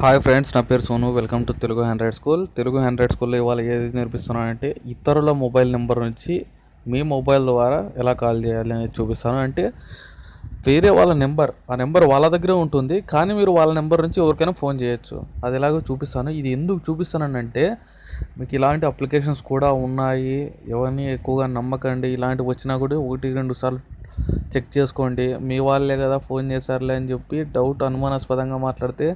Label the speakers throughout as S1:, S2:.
S1: Hi friends నా పేరు Sonu. Welcome to Telugu Android school. Telugu Android స్కూల్లో ఇవాళ ఏది నేర్పిస్తున్నానంటే ఇతరుల మొబైల్ నెంబర్ నుంచి మీ మొబైల్ ద్వారా ఎలా కాల్ చేయాలి అనేది చూపిస్తాను. అంటే వేరే వాళ్ళ నెంబర్ ఆ నెంబర్ వాళ్ళ దగ్గరే ఉంటుంది కానీ మీరు వాళ్ళ నెంబర్ నుంచి ఎవరికైనా ఫోన్ చేయొచ్చు. అది ఎలాగో చూపిస్తాను. ఇది ఎందుకు చూపిస్తానంటే మీకు ఇలాంటి అప్లికేషన్స్ కూడా ఉన్నాయి. ఎవరిని ఎక్కువగా నమ్మకండి. ఇలాంటివి వచ్చినా కూడా ఒకటి రెండు సార్లు చెక్ చేసుకోండి. మీ వాళ్ళే కదా ఫోన్ చేశారులే అని చెప్పి డౌట్ అనుమానాస్పదంగా మాట్లాడితే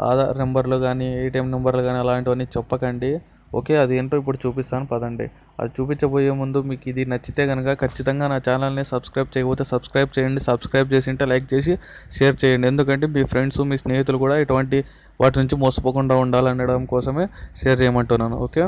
S1: ఆధార్ నెంబర్లు కానీ ఏటీఎం నెంబర్లు కానీ అలాంటివన్నీ చెప్పకండి. ఓకే అది ఏంటో ఇప్పుడు చూపిస్తాను. పదండి. అది చూపించబోయే ముందు మీకు ఇది నచ్చితే కనుక ఖచ్చితంగా నా ఛానల్ని సబ్స్క్రైబ్ చేయకపోతే సబ్స్క్రైబ్ చేయండి. సబ్స్క్రైబ్ చేసి ఉంటే లైక్ చేసి షేర్ చేయండి. ఎందుకంటే మీ ఫ్రెండ్స్ మీ స్నేహితులు కూడా ఇటువంటి వాటి నుంచి మోసపోకుండా ఉండాలనడం కోసమే షేర్ చేయమంటున్నాను. ఓకే?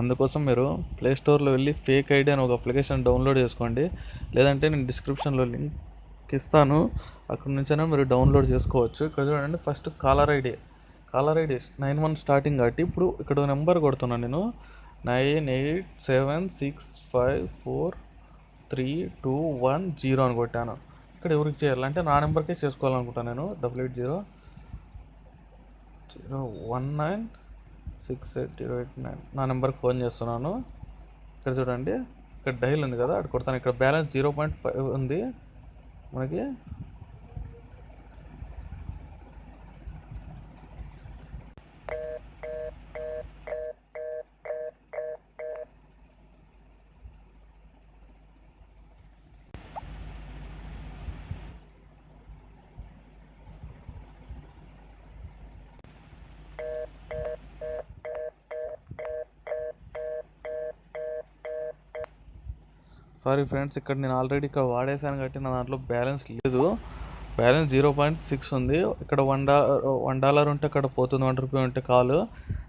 S1: అందుకోసం మీరు ప్లేస్టోర్లో వెళ్ళి ఫేక్ ఐడి అని ఒక అప్లికేషన్ డౌన్లోడ్ చేసుకోండి. లేదంటే నేను డిస్క్రిప్షన్లో లింక్ ఇస్తాను. అక్కడ నుంచైనా మీరు డౌన్లోడ్ చేసుకోవచ్చు. ఇక్కడ చూడండి first caller ID caller ID nine one starting కాబట్టి ఇప్పుడు ఇక్కడ నెంబర్ కొడుతున్నాను నేను. Nine eight seven six five four three two one zero అని కొట్టాను. ఇక్కడ ఎవరికి చేయాలంటే నా నెంబర్కే చేసుకోవాలనుకుంటాను నేను. Double eight zero zero one nine six eight zero eight nine. నా నెంబర్కి ఫోన్ చేస్తున్నాను. ఇక్కడ చూడండి. ఇక్కడ డైల్ ఉంది కదా అక్కడ కొడతాను. ఇక్కడ బ్యాలెన్స్ జీరో పాయింట్ ఫైవ్ ఉంది. మనకి సారీ ఫ్రెండ్స్ ఇక్కడ నేను ఆల్రెడీ ఇక్కడ వాడేసాను కాబట్టి నా దాంట్లో బ్యాలెన్స్ లేదు. బ్యాలెన్స్ జీరో పాయింట్ సిక్స్ ఉంది. ఇక్కడ వన్ డాలర్ వన్ డాలర్ ఉంటే అక్కడ పోతుంది వన్ రూపీ ఉంటే కాల్.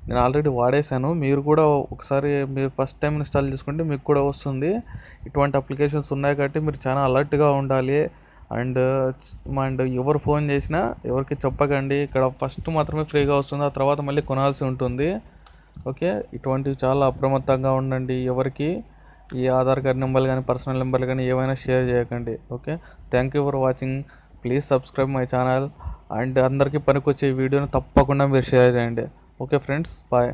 S1: నేను ఆల్రెడీ వాడేసాను మీరు కూడా ఒకసారి మీరు ఫస్ట్ టైం ఇన్స్టాల్ చేసుకుంటే మీకు కూడా వస్తుంది. ఇటువంటి అప్లికేషన్స్ ఉన్నాయి కాబట్టి మీరు చాలా అలర్ట్గా ఉండాలి. అండ్ అండ్ ఎవరు ఫోన్ చేసినా ఎవరికి చెప్పకండి. ఇక్కడ ఫస్ట్ మాత్రమే ఫ్రీగా వస్తుంది. ఆ తర్వాత మళ్ళీ కొనాల్సి ఉంటుంది. ఓకే? ఇటువంటివి చాలా అప్రమత్తంగా ఉండండి ఎవరికి. ఈ ఆధార్ కార్డ్ నెంబర్లు కానీ పర్సనల్ నెంబర్లు కానీ ఏమైనా షేర్ చేయకండి okay? Thank you for watching please subscribe my channel and అందరికీ పనికొచ్చే వీడియోని తప్పకుండా మీరు షేర్ చేయండి. Okay friends bye.